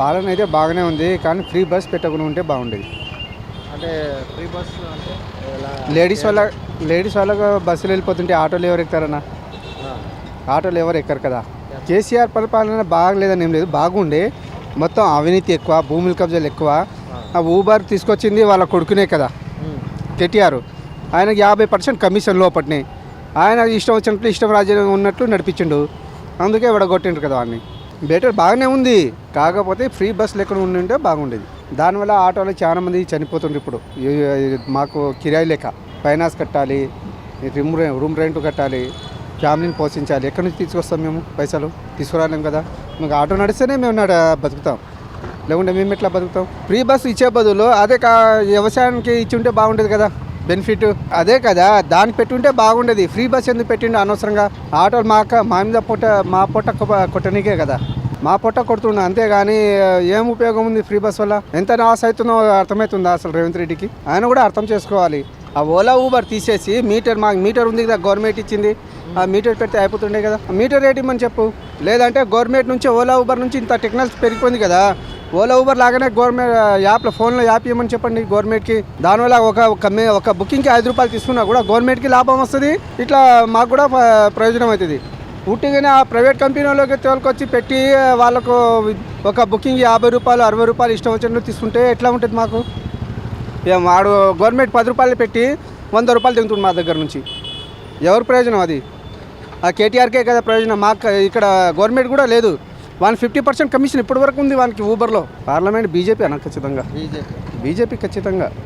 పాలన అయితే బాగానే ఉంది కానీ ఫ్రీ బస్ పెట్టకుండా ఉంటే బాగుండేది. అంటే ఫ్రీ బస్ అంటే ఎలా? లేడీస్ వాళ్ళ లేడీస్ వాళ్ళకు బస్సులు వెళ్ళిపోతుంటే ఆటోలు ఎవరు ఎక్కుతారన్నా? ఆ, ఆటోలు ఎవరు ఎక్కరు కదా. కేసీఆర్ పరిపాలన బాగలేదని ఏం లేదు బాగుండే. మొత్తం అవినీతి ఎక్కువ భూముల కబ్జాలు ఎక్కువ. ఆ. ఊబర్ తీసుకొచ్చింది వాళ్ళ కొడుకునే కదా కేటీఆర్. ఆయనకి యాభై పర్సెంట్ కమిషన్ లోపట్ని. ఆయన ఇష్టం వచ్చినట్లు ఇష్టం రాజ్యం ఉన్నట్లు నడిపించిండు. అందుకే విడగొట్టిండ్రు కదా వాడిని. బెటర్ బాగానే ఉంది. కాకపోతే ఫ్రీ బస్ లెక్క ఉండింటే బాగుండేది. దానివల్ల ఆటోలో చాలా మంది చనిపోతుండ్రు ఇప్పుడు. మాకు కిరాయి లెక్క ఫైనాన్స్ కట్టాలి రూమ్ రూమ్ రెంట్ కట్టాలి ఫ్యామిలీని పోషించాలి. ఎక్కడి నుంచి తీసుకొస్తాం మేము పైసలు? తీసుకురాలేం కదా. మీకు ఆటో నడిస్తేనే మేము నడ బతుకుతాం. లేకుంటే మేము ఎట్లా బతుకుతాం? ఫ్రీ బస్సు ఇచ్చే బదులు అదే కా వ్యవసాయానికి ఇచ్చి ఉంటే బాగుండేది కదా. బెనిఫిట్ అదే కదా. దానికి పెట్టుంటే బాగుండేది. ఫ్రీ బస్ ఎందుకు పెట్టిండు అనవసరంగా? ఆటోలు మాక మా మీద పొట్ట మా పొట్ట కొట్టనికే కొట్టనీకే కదా. మా పొట్ట కొడుతుండ అంతేగాని ఏం ఉపయోగం ఉంది ఫ్రీ బస్ వల్ల? ఎంత నాస్ అవుతుందో అర్థమవుతుందా అసలు రేవంత్ రెడ్డికి? ఆయన కూడా అర్థం చేసుకోవాలి. ఆ ఓలా ఊబర్ తీసేసి మీటర్ మాకు మీటర్ ఉంది కదా గవర్నమెంట్ ఇచ్చింది. ఆ మీటర్ పెడితే అయిపోతుండే కదా. మీటర్ రేట్ ఇమ్మని చెప్పు. లేదంటే గవర్నమెంట్ నుంచి ఓలా ఊబర్ నుంచి ఇంత టెక్నాలజీ పెరిగిపోయింది కదా. ఓలా ఊబర్ లాగానే గవర్నమెంట్ యాప్లో ఫోన్లో యాప్ ఇవ్వమని చెప్పండి గవర్నమెంట్కి. దానివల్ల ఒక ఒక మే- ఒక బుకింగ్కి ఐదు రూపాయలు తీసుకున్నా కూడా గవర్నమెంట్కి లాభం వస్తుంది. ఇట్లా మాకు కూడా ప్రయోజనం అవుతుంది. ఉట్టిగానే ఆ ప్రైవేట్ కంపెనీ వాళ్ళకి తోలుకొచ్చి పెట్టి వాళ్ళకు ఒక బుకింగ్ యాభై రూపాయలు అరవై రూపాయలు ఇష్టం వచ్చినట్లు తీసుకుంటే ఎట్లా ఉంటుంది మాకు? వాడు గవర్నమెంట్ పది రూపాయలు పెట్టి వంద రూపాయలు తింటుంది మా దగ్గర నుంచి. ఎవరు ప్రయోజనం అది? ఆ కేటీఆర్కే కదా ప్రయోజనం. మాకు ఇక్కడ గవర్నమెంట్ కూడా లేదు. వన్ ఫిఫ్టీ పర్సెంట్ కమిషన్ ఇప్పటి వరకు ఉంది వానికి ఊబర్లో పార్లమెంట్ బీజేపీ అన్న ఖచ్చితంగా. బీజేపీ బీజేపీ ఖచ్చితంగా.